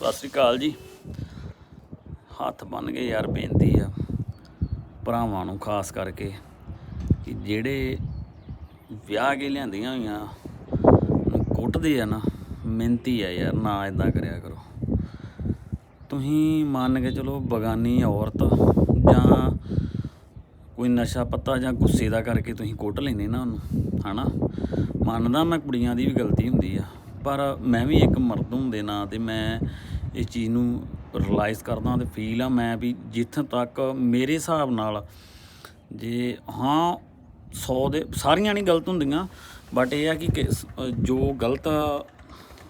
ਸਤਿ ਸ੍ਰੀ ਅਕਾਲ ਜੀ। ਹੱਥ ਬੰਨ ਕੇ ਯਾਰ ਬੇਨਤੀ ਆ ਭਰਾਵਾਂ ਨੂੰ ਖਾਸ ਕਰਕੇ ਕਿ ਜਿਹੜੇ ਵਿਆਹ ਕੇ ਲਿਆਂਦੀਆਂ ਹੋਈਆਂ ਨੂੰ, ਕੁੱਟਦੇ ਆ ਨਾ ਮਿਹਨਤੀ ਆ ਯਾਰ, ਨਾ ਇਦਾਂ ਕਰਿਆ ਕਰੋ। ਤੁਸੀਂ ਮੰਨ ਕੇ ਚਲੋ ਬਗਾਨੀ ਔਰਤ ਜਾਂ ਕੋਈ ਨਸ਼ਾ ਪੱਤਾ ਜਾਂ ਗੁੱਸੇ ਦਾ ਕਰਕੇ ਤੁਸੀਂ ਕੁੱਟ ਲੈਨੇ ਨਾ ਉਹਨੂੰ, ਹਨਾ? ਮੰਨਦਾ ਮੈਂ ਕੁੜੀਆਂ ਦੀ ਵੀ ਗਲਤੀ ਹੁੰਦੀ ਆ, ਪਰ ਮੈਂ ਵੀ ਇੱਕ ਮਰਦ ਹੁੰਦੇ ਦੇ ਨਾਂ ਤੇ ਮੈਂ ਇਸ ਚੀਜ਼ ਨੂੰ ਰਿਅਲਾਈਜ਼ ਕਰਦਾ ਤੇ ਫੀਲ ਆ ਮੈਂ ਵੀ ਜਿੱਥੇ ਤੱਕ ਮੇਰੇ ਹਿਸਾਬ ਨਾਲ ਜੇ ਹਾਂ 100 ਦੇ ਸਾਰੀਆਂ ਨਹੀਂ ਗਲਤ ਹੁੰਦੀਆਂ ਬਟ ਇਹ ਆ ਕਿ ਜੋ ਗਲਤ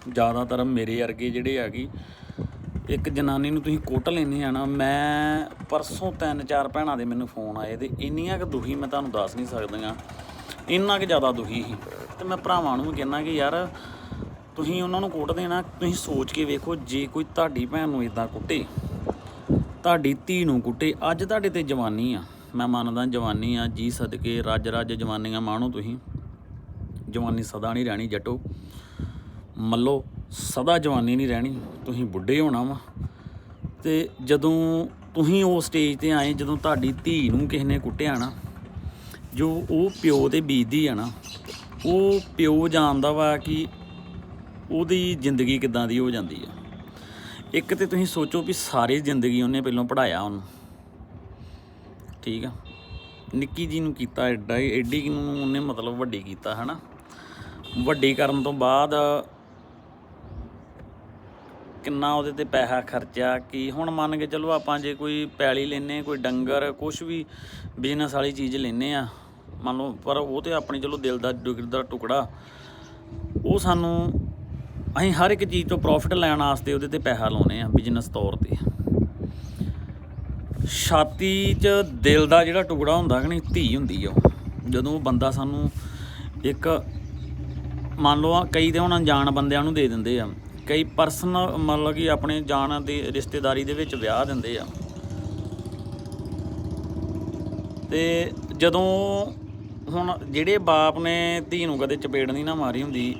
ਜ਼ਿਆਦਾਤਰ ਮੇਰੇ ਵਰਗੇ ਜਿਹੜੇ ਹੈਗੀ, ਇੱਕ ਜਨਾਨੀ ਨੂੰ ਤੁਸੀਂ ਕੁੱਟ ਲੈਂਦੇ ਆ ਨਾ, ਮੈਂ ਪਰਸੋਂ ਤਿੰਨ ਚਾਰ ਭੈਣਾਂ ਦੇ ਮੈਨੂੰ ਫੋਨ ਆਏ ਤੇ ਇੰਨੀਆਂ ਕੁ ਦੁਖੀ ਮੈਂ ਤੁਹਾਨੂੰ ਦੱਸ ਨਹੀਂ ਸਕਦੀਆਂ, ਇੰਨਾ ਕੁ ਜ਼ਿਆਦਾ ਦੁਖੀ ਸੀ। ਤੇ ਮੈਂ ਭਰਾਵਾਂ ਨੂੰ ਵੀ ਕਹਿੰਦਾ ਕਿ ਯਾਰ ਤੁਸੀਂ ਉਹਨਾਂ ਨੂੰ ਕੁੱਟ ਦੇਣਾ, ਤੁਸੀਂ ਸੋਚ ਕੇ ਵੇਖੋ ਜੇ ਕੋਈ ਤੁਹਾਡੀ ਭੈਣ ਨੂੰ ਇਦਾਂ ਕੁੱਟੇ, ਤੁਹਾਡੀ ਧੀ ਨੂੰ ਕੁੱਟੇ, ਅੱਜ ਤੁਹਾਡੇ ਤੇ ਜਵਾਨੀ ਆ। ਮੈਂ ਮੰਨਦਾ ਜਵਾਨੀ ਆ, ਜੀ ਸਦਕੇ, ਰੱਜ ਰੱਜ ਜਵਾਨੀਆਂ ਮਾਣੋ ਤੁਸੀਂ। ਜਵਾਨੀ ਸਦਾ ਨਹੀਂ ਰਹਿਣੀ, ਜੱਟੋ। ਮੱਲੋ, ਸਦਾ ਜਵਾਨੀ ਨਹੀਂ ਰਹਿਣੀ, ਤੁਸੀਂ ਬੁੱਢੇ ਹੋਣਾ ਵਾ। ਤੇ ਜਦੋਂ ਤੁਸੀਂ ਉਹ ਸਟੇਜ ਤੇ ਆਏ, ਜਦੋਂ ਤੁਹਾਡੀ ਧੀ ਨੂੰ ਕਿਸੇ ਨੇ ਕੁੱਟਿਆ ਨਾ, ਜੋ ਉਹ ਪਿਓ ਤੇ ਬੀਜਦੀ ਆ ਨਾ, ਉਹ ਪਿਓ ਜਾਣਦਾ ਵਾ ਕਿ ਉਹਦੀ ਜ਼ਿੰਦਗੀ ਕਿੱਦਾਂ ਦੀ ਹੋ ਜਾਂਦੀ ਆ? ਇੱਕ ਤੇ ਤੁਸੀਂ ਸੋਚੋ ਵੀ ਸਾਰੀ ਜ਼ਿੰਦਗੀ ਉਹਨੇ ਪਹਿਲਾਂ ਪੜਾਇਆ ਉਹਨੂੰ। ਠੀਕ ਆ? ਨਿੱਕੀ ਜੀ ਨੂੰ ਕੀਤਾ ਐਡਾ ਐਡੀ ਕੁ ਨੂੰ ਉਹਨੇ ਮਤਲਬ ਵੱਡੀ ਕੀਤਾ, ਹਨਾ? ਵੱਡੀ ਕਰਨ ਤੋਂ ਬਾਅਦ ਕਿੰਨਾ ਉਹਦੇ ਤੇ ਪੈਸਾ ਖਰਚਿਆ, ਕੀ ਹੁਣ ਮੰਨ ਕੇ ਚਲੋ ਆਪਾਂ ਜੇ ਕੋਈ ਪੈਲੀ ਲੈਨੇ ਕੋਈ ਡੰਗਰ ਕੁਝ ਵੀ ਬਿਜ਼ਨਸ ਵਾਲੀ ਚੀਜ਼ ਲੈਨੇ ਆ ਮੰਨ ਲਓ, ਪਰ ਉਹ ਤੇ ਆਪਣੀ ਚਲੋ ਦਿਲ ਦਾ ਟੁਕੜਾ ਦਾ ਟੁਕੜਾ। ਉਹ ਸਾਨੂੰ ਅਸੀਂ ਹਰ ਇੱਕ ਚੀਜ਼ ਤੋਂ ਪ੍ਰੋਫਿਟ ਲੈਣ ਵਾਸਤੇ ਉਹਦੇ ਤੇ ਪੈਸਾ ਲਾਉਨੇ ਆ ਬਿਜ਼ਨਸ ਤੌਰ ਤੇ। ਛਾਤੀ 'ਚ ਦਿਲ ਦਾ ਜਿਹੜਾ ਟੁਕੜਾ ਹੁੰਦਾ ਕਿ ਨਹੀਂ, ਧੀ ਹੁੰਦੀ ਆ ਉਹ। ਜਦੋਂ ਉਹ ਬੰਦਾ ਸਾਨੂੰ ਇੱਕ ਮੰਨ ਲਓ ਕਈ ਤੇ ਹੁਣ ਅਣਜਾਣ ਬੰਦਿਆਂ ਨੂੰ ਦੇ ਦਿੰਦੇ ਆ। ਕਈ ਪਰਸਨਲ ਮਤਲਬ ਕਿ ਆਪਣੇ ਜਾਣ ਦੇ ਰਿਸ਼ਤੇਦਾਰੀ ਦੇ ਵਿੱਚ ਵਿਆਹ ਦਿੰਦੇ ਆ। ਤੇ ਜਦੋਂ ਹੁਣ ਜਿਹੜੇ ਬਾਪ ਨੇ ਧੀ ਨੂੰ ਕਦੇ ਚਪੇੜ ਨਹੀਂ ਨਾ ਮਾਰੀ ਹੁੰਦੀ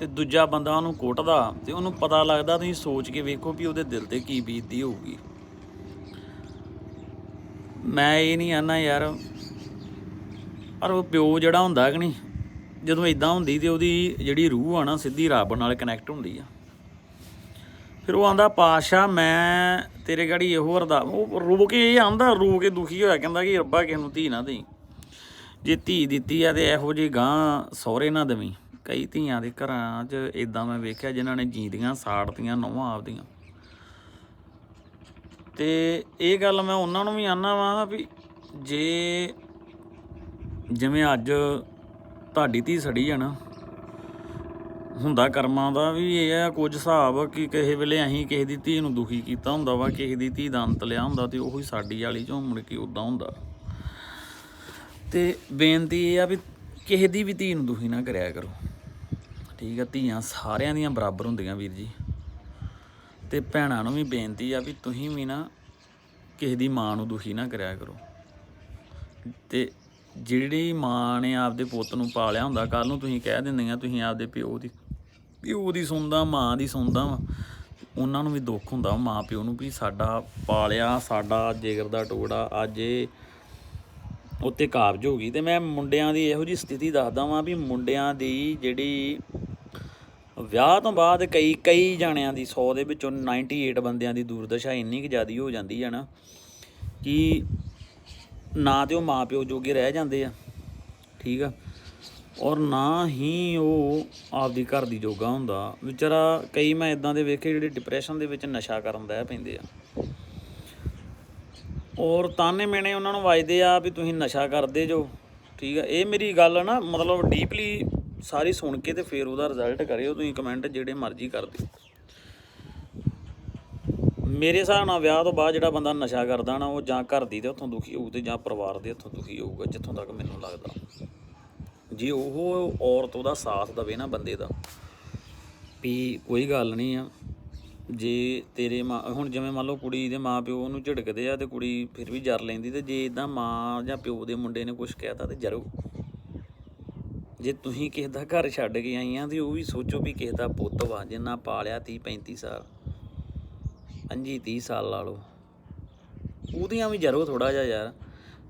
ਤੇ ਦੂਜਾ ਬੰਦਾ ਉਹਨੂੰ ਕੁੱਟਦਾ ਤੇ ਉਹਨੂੰ ਪਤਾ ਲੱਗਦਾ ਤੁਸੀਂ ਸੋਚ ਕੇ ਵੇਖੋ ਵੀ ਉਹਦੇ ਦਿਲ ਤੇ ਕੀ ਬੀਤਦੀ ਹੋਊਗੀ। ਮੈਂ ਇਹ ਨਹੀਂ ਆਨਾ ਯਾਰ, ਪਰ ਉਹ ਪਿਓ ਜਿਹੜਾ ਹੁੰਦਾ ਕਿ ਨਹੀਂ, ਜਦੋਂ ਇਦਾਂ ਹੁੰਦੀ ਤੇ ਉਹਦੀ ਜਿਹੜੀ ਰੂਹ ਆ ਨਾ, ਸਿੱਧੀ ਰੱਬ ਨਾਲ ਕਨੈਕਟ ਹੁੰਦੀ ਆ। ਫਿਰ ਉਹ ਆਂਦਾ ਪਾਸ਼ਾ ਮੈਂ ਤੇਰੇ ਗਾੜੀ ਇਹੋ ਅਰਦਾ ਉਹ ਰੋ ਕੇ ਇਹ ਆਂਦਾ, ਰੋ ਕੇ ਦੁਖੀ ਹੋਇਆ, ਕਹਿੰਦਾ ਕਿ ਰੱਬਾ ਕਿਸ ਨੂੰ ਧੀ ਨਾ ਦੇਈ। ਜੇ ਧੀ ਦਿੱਤੀ ਆ ਤੇ ਇਹੋ ਜਿਹੀ ਗਾਂ ਸਹੁਰੇ ਨਾ ਦੇਵੀਂ। ਕਈ ਧੀਆਂ ਦੇ ਘਰਾਂ 'ਚ ਇਦਾਂ ਮੈਂ ਵੇਖਿਆ ਜਿਨ੍ਹਾਂ ਨੇ ਜੀਂਦੀਆਂ, ਸਾੜਤੀਆਂ ਨੌਵਾਂ ਆਪਦੀਆਂ। ਤੇ ਇਹ ਗੱਲ ਮੈਂ ਉਹਨਾਂ ਨੂੰ ਵੀ ਆਨਾ ਵਾਂ ਵੀ ਜੇ ਜਿਵੇਂ ਅੱਜ ਤੁਹਾਡੀ ਧੀ ਸੜੀ ਆ ਨਾ, ਹੁੰਦਾ ਕਰਮਾਂ ਦਾ ਵੀ ਇਹ ਆ ਕੁਝ ਹਿਸਾਬ ਕਿ ਕਿਸੇ ਵੇਲੇ ਅਸੀਂ ਕਿਸੇ ਦੀ ਧੀ ਨੂੰ ਦੁਖੀ ਕੀਤਾ ਹੁੰਦਾ ਵਾ, ਕਿਸੇ ਦੀ ਧੀ ਦਾ ਅੰਤ ਲਿਆ ਹੁੰਦਾ ਤੇ ਉਹੀ ਸਾਡੀ ਵਾਲੀ ਚੋਂ ਮੁੜ ਕੇ ਉਦਾਂ ਹੁੰਦਾ। ਤੇ ਬੇਨਤੀ ਇਹ ਆ ਵੀ ਕਿਸੇ ਦੀ ਵੀ ਧੀ ਨੂੰ ਦੁਖੀ ਨਾ ਕਰਿਆ ਕਰੋ। ਠੀਕ ਆ, ਧੀਆਂ ਸਾਰਿਆਂ ਦੀਆਂ ਬਰਾਬਰ ਹੁੰਦੀਆਂ ਵੀਰ ਜੀ। ਤੇ ਭੈਣਾਂ ਨੂੰ ਵੀ ਬੇਨਤੀ ਆ ਵੀ ਤੁਸੀਂ ਵੀ ਨਾ ਕਿਸੇ ਦੀ ਮਾਂ ਨੂੰ ਦੁਖੀ ਨਾ ਕਰਿਆ ਕਰੋ। ਤੇ ਜਿਹੜੀ ਮਾਂ ਨੇ ਆਪਦੇ ਪੁੱਤ ਨੂੰ ਪਾਲਿਆ ਹੁੰਦਾ ਕੱਲ ਨੂੰ ਤੁਸੀਂ ਕਹਿ ਦਿੰਦੀਆਂ ਤੁਸੀਂ ਆਪਦੇ ਪਿਓ ਦੀ ਪਿਓ ਦੀ ਸੁਣਦਾ, ਮਾਂ ਦੀ ਸੁਣਦਾ ਵਾ। ਉਹਨਾਂ ਨੂੰ ਵੀ ਦੁੱਖ ਹੁੰਦਾ ਮਾਂ ਪਿਓ ਨੂੰ ਵੀ ਸਾਡਾ ਪਾਲਿਆ, ਸਾਡਾ ਜਿਗਰ ਦਾ ਟੋੜਾ ਅੱਜ ਇਹ ਉੱਤੇ ਕਾਬਜ ਹੋ ਗਈ। ਤੇ ਮੈਂ ਮੁੰਡਿਆਂ ਦੀ ਇਹੋ ਜੀ ਸਥਿਤੀ ਦੱਸਦਾ ਵਾਂ ਵੀ ਮੁੰਡਿਆਂ ਦੀ ਜਿਹੜੀ ਵਿਆਹ ਤੋਂ ਬਾਅਦ ਕਈ ਕਈ ਜਾਣਿਆਂ ਦੀ 100 ਦੇ ਵਿੱਚੋਂ 98 ਬੰਦਿਆਂ ਦੀ ਦੂਰਦਸ਼ਾ ਇੰਨੀ ਕੁ ਜ਼ਿਆਦੀ ਹੋ ਜਾਂਦੀ ਹੈ ਨਾ ਕਿ ਨਾ ਤੇ ਉਹ ਮਾਪਿਓ ਜੋਗੇ ਰਹਿ ਜਾਂਦੇ ਆ, ਠੀਕ ਆ? ਔਰ ਨਾ ਹੀ ਉਹ ਆਪਦੀ ਘਰ ਦੀ ਜੋਗਾ ਹੁੰਦਾ। ਵਿਚਾਰਾ, ਕਈ ਮੈਂ ਇਦਾਂ ਦੇ ਵੇਖੇ ਜਿਹੜੇ ਡਿਪਰੈਸ਼ਨ ਦੇ ਵਿੱਚ ਨਸ਼ਾ ਕਰਨ ਦਾ ਪੈਂਦੇ ਆ। ਔਰ ਤਾਨੇ ਮੇਣੇ ਉਹਨਾਂ ਨੂੰ ਵੱਜਦੇ ਆ ਵੀ ਤੁਸੀਂ ਨਸ਼ਾ ਕਰਦੇ ਜੋ, ਠੀਕ ਆ? ਇਹ ਮੇਰੀ ਗੱਲ ਨਾ ਮਤਲਬ ਡੀਪਲੀ ਸਾਰੀ ਸੁਣ ਕੇ ਤੇ ਫਿਰ ਉਹਦਾ ਰਿਜ਼ਲਟ ਕਰਿਓ, ਤੁਸੀਂ ਕਮੈਂਟ ਜਿਹੜੇ ਮਰਜ਼ੀ ਕਰ ਦਿਓ। ਮੇਰੇ ਹਿਸਾਬ ਨਾਲ ਵਿਆਹ ਤੋਂ ਬਾਅਦ ਜਿਹੜਾ ਬੰਦਾ ਨਸ਼ਾ ਕਰਦਾ ਨਾ, ਉਹ ਜਾਂ ਘਰ ਦੀ ਤੇ ਉੱਥੋਂ ਦੁਖੀ ਹੋਊ ਤੇ ਜਾਂ ਪਰਿਵਾਰ ਦੇ ਉੱਥੋਂ ਦੁਖੀ ਹੋਊਗਾ, ਜਿੱਥੋਂ ਤੱਕ ਮੈਨੂੰ ਲੱਗਦਾ। ਜੇ ਉਹ ਔਰਤ ਉਹਦਾ ਸਾਥ ਦਵੇ ਨਾ ਬੰਦੇ ਦਾ, ਵੀ ਕੋਈ ਗੱਲ ਨਹੀਂ ਆ। ਜੇ ਤੇਰੇ ਮਾਂ, ਹੁਣ ਜਿਵੇਂ ਮੰਨ ਲਓ ਕੁੜੀ ਦੇ ਮਾਂ ਪਿਓ ਉਹਨੂੰ ਝਿੜਕਦੇ ਆ ਤੇ ਕੁੜੀ ਫਿਰ ਵੀ ਜਰ ਲੈਂਦੀ ਤੇ ਜੇ ਇਦਾਂ ਮਾਂ ਜਾਂ ਪਿਓ ਦੇ ਮੁੰਡੇ ਨੇ ਕੁਝ ਕਹਿਤਾ ਤੇ ਜਰੂ। ਜੇ ਤੁਸੀਂ ਕਿਸੇ ਦਾ ਘਰ ਛੱਡ ਕੇ ਆਈਆਂ ਤੇ ਉਹ ਵੀ ਸੋਚੋ ਵੀ ਕਿਸੇ ਦਾ ਪੁੱਤ ਵਾ ਜਿੰਨਾ ਪਾਲਿਆ 30 35 ਸਾਲ। 25 30 ਸਾਲ ਲਾ ਲਓ। ਉਹਦੀਆਂ ਵੀ ਜਰੋ ਥੋੜਾ ਜਿਹਾ ਯਾਰ।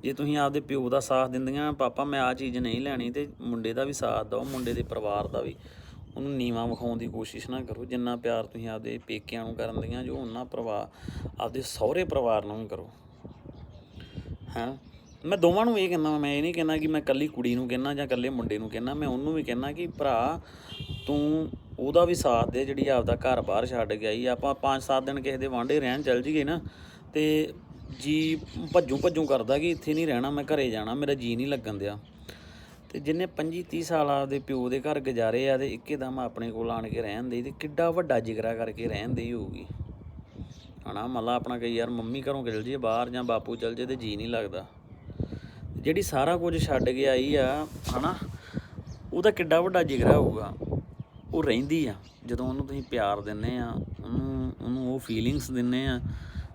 ਜੇ ਤੁਸੀਂ ਆਪਦੇ ਪਿਓ ਦਾ ਸਾਥ ਦਿੰਦੀਆਂ, ਪਾਪਾ, ਮੈਂ ਆ ਚੀਜ਼ ਨਹੀਂ ਲੈਣੀ ਤੇ ਮੁੰਡੇ ਦਾ ਵੀ ਸਾਥ ਦਿਓ, ਮੁੰਡੇ ਦੇ ਪਰਿਵਾਰ ਦਾ ਵੀ। ਉਹਨੂੰ ਨੀਵਾ ਵਿਖਾਉਣ ਦੀ ਕੋਸ਼ਿਸ਼ ਨਾ ਕਰੋ। ਜਿੰਨਾ ਪਿਆਰ ਤੁਸੀਂ ਆਪਦੇ ਪੇਕਿਆਂ ਨੂੰ ਕਰਨ ਦੀਆਂ, ਜੋ ਉਹਨਾਂ ਪਰਿਵਾਰ, ਆਪਦੇ ਸਹੁਰੇ ਪਰਿਵਾਰ ਨੂੰ ਵੀ ਕਰੋ। ਹਾਂ? ਮੈਂ ਦੋਵਾਂ ਨੂੰ ਇਹ ਕਹਿੰਦਾ ਮੈਂ ਇਹ ਨਹੀਂ ਕਹਿੰਦਾ ਕਿ ਮੈਂ ਇਕੱਲੀ ਕੁੜੀ ਨੂੰ ਕਹਿੰਦਾ ਜਾਂ ਇਕੱਲੇ ਮੁੰਡੇ ਨੂੰ ਕਹਿੰਦਾ, ਮੈਂ ਉਹਨੂੰ ਵੀ ਕਹਿੰਦਾ ਕਿ ਭਰਾ, ਤੂੰ ਉਹਦਾ ਵੀ ਸਾਥ ਦੇ ਜਿਹੜੀ ਆਪਦਾ ਘਰ ਬਾਹਰ ਛੱਡ ਕੇ ਆਈ ਆਪਾਂ 5-7 ਦਿਨ ਕਿਸੇ ਦੇ ਵਾਂਢੇ ਰਹਿਣ ਚੱਲ ਜੀਏ ਨਾ, ਤੇ ਜੀ ਭੱਜੂ ਭੱਜੂ ਕਰਦਾ ਕਿ ਇੱਥੇ ਨਹੀਂ ਰਹਿਣਾ, ਮੈਂ ਘਰੇ ਜਾਣਾ, ਮੇਰਾ ਜੀ ਨਹੀਂ ਲੱਗਣ ਦਿਆ। ਤੇ ਜਿੰਨੇ 25 30 ਸਾਲ ਆਪਦੇ ਪਿਓ ਦੇ ਘਰ ਗੁਜ਼ਾਰੇ ਆ ਤੇ ਇੱਕੇਦਮ ਆਪਣੇ ਕੋਲ ਆਣ ਕੇ ਰਹਿਣ ਦੇ ਤੇ ਕਿੱਡਾ ਵੱਡਾ ਜਿਗਰਾ ਕਰਕੇ ਰਹਿਣ ਦੀ ਹੋਊਗੀ। ਹਨਾ, ਮੱਲਾ ਆਪਣਾ ਕਈ ਯਾਰ, ਮੰਮੀ ਘਰੋਂ ਚਲ ਜੇ ਬਾਹਰ ਜਾਂ ਬਾਪੂ ਚਲ ਜੇ ਤੇ ਜੀ ਨਹੀਂ ਲੱਗਦਾ। ਜਿਹੜੀ ਸਾਰਾ ਕੁਝ ਛੱਡ ਕੇ ਆਈ ਆ, ਹਨਾ ਉਹਦਾ ਕਿੱਡਾ ਵੱਡਾ ਜਿਗਰਾ ਹੋਊਗਾ। ਉਹ ਰਹਿੰਦੀ ਆ, ਜਦੋਂ ਉਹਨੂੰ ਤੁਸੀਂ ਪਿਆਰ ਦਿੰਨੇ ਆ, ਉਹਨੂੰ ਉਹਨੂੰ ਉਹ ਫੀਲਿੰਗਸ ਦਿੰਨੇ ਆ,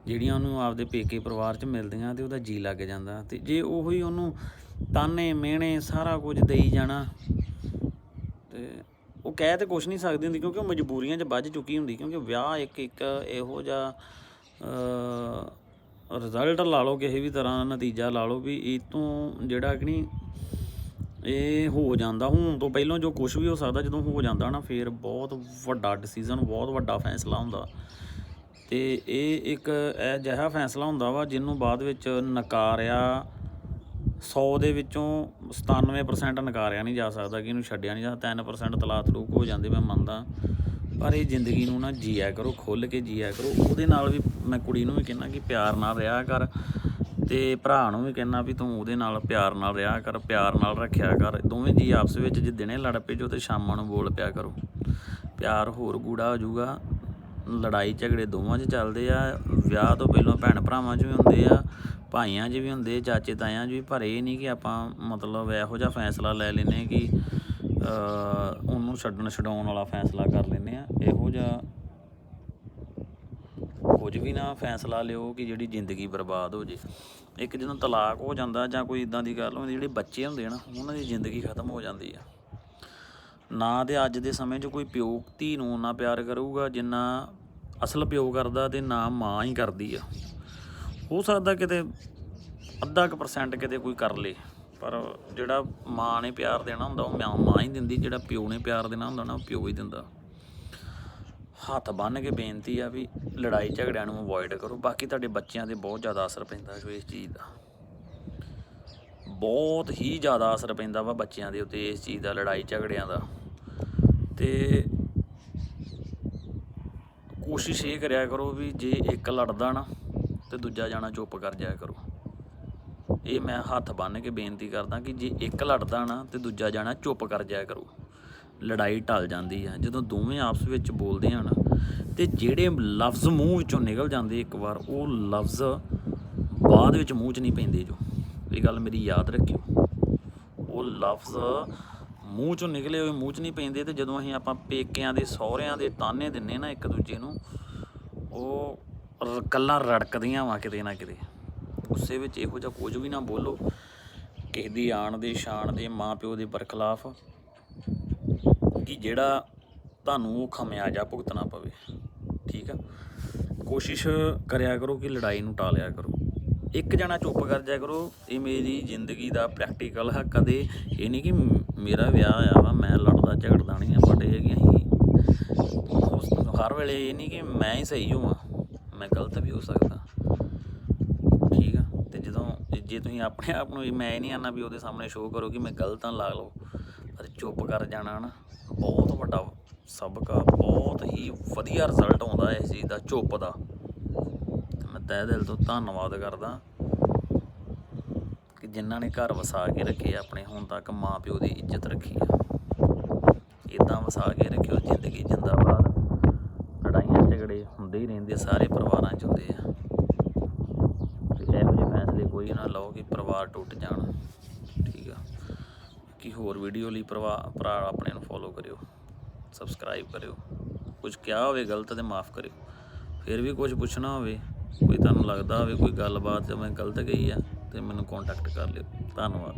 ਜਿਹੜੀਆਂ ਉਹਨੂੰ ਆਪਦੇ ਪੇਕੇ ਪਰਿਵਾਰ 'ਚ ਮਿਲਦੀਆਂ ਤੇ ਉਹਦਾ ਜੀ ਲੱਗ ਜਾਂਦਾ। ਤੇ ਜੇ ਉਹੀ ਉਹਨੂੰ ਤਾਨੇ, ਮਿਹਣੇ ਸਾਰਾ ਕੁਝ ਦੇਈ ਜਾਣਾ, ਤੇ ਉਹ ਕਹਿ ਤੇ ਕੁਛ ਨਹੀਂ ਸਕਦੀ ਹੁੰਦੀ ਕਿਉਂਕਿ ਉਹ ਮਜਬੂਰੀਆਂ 'ਚ ਵੱਜ ਚੁੱਕੀ ਹੁੰਦੀ, ਕਿਉਂਕਿ ਵਿਆਹ ਇੱਕ ਇੱਕ ਇਹੋ ਜਿਹਾ ਰਿਜ਼ਲਟ ਲਾ ਲਓ, ਕਿਸੇ ਵੀ ਤਰ੍ਹਾਂ ਦਾ ਨਤੀਜਾ ਲਾ ਲਓ ਵੀ ਇਹ ਤੋਂ ਜਿਹੜਾ ਕਿ ਨਹੀਂ, ਇਹ ਹੋ ਜਾਂਦਾ। ਹੁਣ ਤੋਂ ਪਹਿਲਾਂ ਜੋ ਕੁਝ ਵੀ ਹੋ ਸਕਦਾ, ਜਦੋਂ ਹੋ ਜਾਂਦਾ ਨਾ, ਫੇਰ ਬਹੁਤ ਵੱਡਾ ਡਿਸੀਜਨ ਬਹੁਤ ਵੱਡਾ ਫੈਸਲਾ ਹੁੰਦਾ। ਤੇ ਇਹ ਇੱਕ ਅਜਿਹਾ ਫੈਸਲਾ ਹੁੰਦਾ ਵਾ, ਜਿਹਨੂੰ ਬਾਅਦ ਵਿੱਚ ਨਕਾਰਿਆ 100 ਦੇ ਵਿੱਚੋਂ 97% ਨਕਾਰਿਆ ਨਹੀਂ ਜਾ ਸਕਦਾ, ਕਿ ਇਹਨੂੰ ਛੱਡਿਆ ਨਹੀਂ ਜਾ 3% ਤਲਾਕ ਤਲੂਕ ਹੋ ਜਾਂਦੇ, ਮੈਂ ਮੰਨਦਾ। ਪਰ ਇਹ ਜ਼ਿੰਦਗੀ ਨੂੰ ਨਾ ਜੀਆ ਕਰੋ, ਖੁੱਲ ਕੇ ਜੀਆ ਕਰੋ। ਉਹਦੇ ਨਾਲ ਵੀ ਮੈਂ ਕੁੜੀ ਨੂੰ ਵੀ ਕਹਿੰਦਾ ਕਿ ਪਿਆਰ ਨਾਲ ਰਿਹਾ ਕਰ ਤੇ ਭਰਾ ਨੂੰ ਵੀ ਕਹਿੰਦਾ ਵੀ ਤੂੰ ਉਹਦੇ ਨਾਲ ਪਿਆਰ ਨਾਲ ਰਿਹਾ ਕਰ, ਪਿਆਰ ਨਾਲ ਰੱਖਿਆ ਕਰ। ਦੋਵੇਂ ਜੀ ਆਪਸ ਵਿੱਚ ਜੇ ਦਿਨੇ ਲੜ ਪਏ ਜੋ ਤੇ ਸ਼ਾਮਾਂ ਨੂੰ ਬੋਲ ਪਿਆ ਕਰੋ। ਪਿਆਰ ਹੋਰ ਗੂੜਾ ਹੋ ਜਾਊਗਾ। ਲੜਾਈ ਝਗੜੇ ਦੋਵਾਂ 'ਚ ਚੱਲਦੇ ਆ। ਵਿਆਹ ਤੋਂ ਪਹਿਲਾਂ ਭੈਣ ਭਰਾਵਾਂ 'ਚ ਵੀ ਹੁੰਦੇ ਆ, ਭਾਈਆਂ 'ਚ ਵੀ ਹੁੰਦੇ, ਚਾਚੇ ਤਾਇਆਂ 'ਚ ਵੀ। ਪਰ ਇਹ ਨਹੀਂ ਕਿ ਆਪਾਂ ਮਤਲਬ ਇਹੋ ਜਿਹਾ ਫੈਸਲਾ ਲੈ ਲੈਨੇ ਕਿ ਉਹਨੂੰ ਛੱਡਣ ਛਡਾਉਣ ਵਾਲਾ ਫੈਸਲਾ ਕਰ ਲੈਨੇ ਆ। ਇਹੋ ਜਿਹਾ ਕੁਝ ਵੀ ਨਾ ਫੈਸਲਾ ਲਿਓ ਕਿ ਜਿਹੜੀ ਜ਼ਿੰਦਗੀ ਬਰਬਾਦ ਹੋ ਜੇ। ਇੱਕ ਜਦੋਂ ਤਲਾਕ ਹੋ ਜਾਂਦਾ ਜਾਂ ਕੋਈ ਇਦਾਂ ਦੀ ਗੱਲ ਹੁੰਦੀ, ਜਿਹੜੇ ਬੱਚੇ ਹੁੰਦੇ ਆ ਨਾ, ਉਹਨਾਂ ਦੀ ਜ਼ਿੰਦਗੀ ਖਤਮ ਹੋ ਜਾਂਦੀ ਆ। ਨਾ ਤੇ ਅੱਜ ਦੇ ਸਮੇਂ 'ਚ ਕੋਈ ਪਿਓ ਧੀ ਨੂੰ ਨਾ ਪਿਆਰ ਕਰੂਗਾ ਜਿੰਨਾ ਅਸਲ ਪਿਓ ਕਰਦਾ ਤੇ ਨਾ ਮਾਂ ਹੀ ਕਰਦੀ ਆ। ਹੋ ਸਕਦਾ ਕਿਤੇ ਅੱਧਾ ਕੁ ਪਰਸੈਂਟ ਕਿਤੇ ਕੋਈ ਕਰ ਲੇ। ਪਰ ਜਿਹੜਾ ਮਾਂ ਨੇ ਪਿਆਰ ਦੇਣਾ ਹੁੰਦਾ, ਉਹ ਮਾਂ ਮਾਂ ਹੀ ਦਿੰਦੀ, ਜਿਹੜਾ ਪਿਓ ਨੇ ਪਿਆਰ ਦੇਣਾ ਹੁੰਦਾ ਨਾ, ਉਹ ਪਿਓ ਹੀ ਦਿੰਦਾ। ਹੱਥ ਬੰਨ੍ਹ ਕੇ ਬੇਨਤੀ ਆ ਵੀ ਲੜਾਈ ਝਗੜਿਆਂ ਨੂੰ ਅਵੋਇਡ ਕਰੋ। ਬਾਕੀ ਤੁਹਾਡੇ ਬੱਚਿਆਂ ਤੇ ਬਹੁਤ ਜ਼ਿਆਦਾ ਅਸਰ ਪੈਂਦਾ ਜੋ ਇਸ ਚੀਜ਼ ਦਾ। ਬਹੁਤ ਹੀ ਜ਼ਿਆਦਾ ਅਸਰ ਪੈਂਦਾ ਵਾ ਬੱਚਿਆਂ ਦੇ ਉੱਤੇ ਇਸ ਚੀਜ਼ ਦਾ, ਲੜਾਈ ਝਗੜਿਆਂ ਦਾ। ਤੇ ਕੋਸ਼ਿਸ਼ ਇਹ ਕਰਿਆ ਕਰੋ ਵੀ ਜੇ ਇੱਕ ਲੜਦਾ ਨਾ, ਤੇ ਦੂਜਾ ਜਾਣਾ ਚੁੱਪ ਕਰ ਜਾਇਆ ਕਰੋ। ਇਹ ਮੈਂ ਹੱਥ ਬੰਨ੍ਹ ਕੇ ਬੇਨਤੀ ਕਰਦਾ ਕਿ ਜੇ ਇੱਕ ਲੜਦਾ ਨਾ ਤੇ ਦੂਜਾ ਜਾਣਾ ਚੁੱਪ ਕਰ ਜਾਇਆ ਕਰੋ। ਲੜਾਈ ਟਲ ਜਾਂਦੀ ਆ। ਜਦੋਂ ਦੋਵੇਂ ਆਪਸ ਵਿੱਚ ਬੋਲਦੇ ਆ ਨਾ, ਤੇ ਜਿਹੜੇ ਲਫ਼ਜ਼ ਮੂੰਹ ਵਿੱਚੋਂ ਨਿਕਲ ਜਾਂਦੇ ਇੱਕ ਵਾਰ, ਉਹ ਲਫ਼ਜ਼ ਬਾਅਦ ਵਿੱਚ ਮੂੰਹ 'ਚ ਨਹੀਂ ਪੈਂਦੇ ਜੋ। ਇਹ ਗੱਲ ਮੇਰੀ ਯਾਦ ਰੱਖਿਓ। ਉਹ ਲਫ਼ਜ਼ ਮੂੰਹ 'ਚੋਂ ਨਿਕਲੇ ਹੋਏ ਮੂੰਹ 'ਚ ਨਹੀਂ ਪੈਂਦੇ ਤੇ ਜਦੋਂ ਅਸੀਂ ਆਪਾਂ ਪੇਕਿਆਂ ਦੇ, ਸਹੁਰਿਆਂ ਦੇ ਤਾਨੇ ਦਿੰਨੇ ਨਾ ਇੱਕ ਦੂਜੇ ਨੂੰ, ਉਹ ਰ- ਰੜਕਦੀਆਂ ਵਾ ਕਿਤੇ ਨਾ ਕਿਤੇ। ਗੁੱਸੇ ਵਿੱਚ ਇਹੋ ਜਿਹਾ ਕੁਝ ਵੀ ਨਾ ਬੋਲੋ। ਕਿਸੇ ਦੀ ਆਣ ਦੇ ਸ਼ਾਨ ਦੇ ਮਾਂ ਪਿਓ ਦੇ ਬਰਖਲਾਫ ਕਿ ਜਿਹੜਾ ਤੁਹਾਨੂੰ ਉਹ ਖਮਿਆਜਾ ਭੁਗਤਣਾ ਪਵੇ। ਠੀਕ ਆ? ਕੋਸ਼ਿਸ਼ ਕਰਿਆ ਕਰੋ ਕਿ ਲੜਾਈ ਨੂੰ ਟਾਲਿਆ ਕਰੋ। ਇੱਕ ਜਣਾ ਚੁੱਪ ਕਰ ਜਾਇਆ ਕਰੋ, ਇਹ ਮੇਰੀ ਜ਼ਿੰਦਗੀ ਦਾ ਪ੍ਰੈਕਟੀਕਲ ਹੈ ਕਦੇ ਇਹ ਨਹੀਂ ਕਿ ਮੇਰਾ ਵਿਆਹ ਆ ਵਾ, ਮੈਂ ਲੜਦਾ ਝਗੜਦਾ ਨਹੀਂ ਆ ਬਟ ਇਹ ਕਿ ਅਸੀਂ ਹਰ ਵੇਲੇ ਇਹ ਨਹੀਂ ਕਿ ਮੈਂ ਹੀ ਸਹੀ ਹੋਵਾਂ। ਮੈਂ ਗਲਤ ਵੀ ਹੋ ਸਕਦਾ ਠੀਕ ਆ ਤੇ ਜਦੋਂ ਜੇ ਤੁਸੀਂ ਆਪਣੇ ਆਪ ਨੂੰ ਮੈਂ ਇਹ ਨਹੀਂ ਆਨਾ ਵੀ ਉਹਦੇ ਸਾਹਮਣੇ ਸ਼ੋਅ ਕਰੋ ਕਿ ਮੈਂ ਗਲਤ ਹਾਂ ਲਾ ਲਓ। ਅਤੇ ਚੁੱਪ ਕਰ ਜਾਣਾ ਨਾ, ਬਹੁਤ ਵੱਡਾ ਸਬਕ ਆ ਬਹੁਤ ਹੀ ਵਧੀਆ ਰਿਜ਼ਲਟ ਆਉਂਦਾ ਇਸ ਚੀਜ਼ ਦਾ, ਚੁੱਪ ਦਾ। ਤੇ ਮੈਂ ਤਹਿ ਦਿਲ ਤੋਂ ਧੰਨਵਾਦ ਕਰਦਾ ਕਿ ਜਿਨ੍ਹਾਂ ਨੇ ਘਰ ਵਸਾ ਕੇ ਰੱਖੇ ਆਪਣੇ ਹੁਣ ਤੱਕ ਮਾਂ ਪਿਓ ਦੀ ਇੱਜ਼ਤ ਰੱਖੀ ਆ। ਇਦਾਂ ਵਸਾ ਕੇ ਰੱਖਿਓ, ਜ਼ਿੰਦਗੀ ਜਿੰਦਾਬਾਦ। ਲੜਾਈਆਂ ਝਗੜੇ ਹੁੰਦੇ ਹੀ ਰਹਿੰਦੇ, ਸਾਰੇ ਪਰਿਵਾਰਾਂ 'ਚ ਹੁੰਦੇ ਆ। ਤੇ ਇਹੋ ਜਿਹੇ ਫੈਸਲੇ ਕੋਈ ਨਾ ਕਿ ਪਰਿਵਾਰ ਟੁੱਟ ਜਾਣ। ਠੀਕ ਆ। ਕਿ ਹੋਰ ਵੀਡੀਓ ਲਈ ਪਰਿਵਾਰ ਭਰਾ ਆਪਣੇ ਨੂੰ ਫੋਲੋ ਕਰਿਓ। ਸਬਸਕ੍ਰਾਈਬ ਕਰਿਓ। ਕੁਝ ਕਿਹਾ ਹੋਵੇ ਗਲਤ ਤੇ ਮਾਫ ਕਰਿਓ। ਫਿਰ ਵੀ ਕੁਝ ਪੁੱਛਣਾ ਹੋਵੇ, ਕੋਈ ਤੁਹਾਨੂੰ ਲੱਗਦਾ ਹੋਵੇ ਕੋਈ ਗੱਲਬਾਤ ਜੇ ਮੈਂ ਗਲਤ ਗਈ ਆ, ਤੇ ਮੈਨੂੰ ਕੰਟੈਕਟ ਕਰ ਲਿਓ। ਧੰਨਵਾਦ।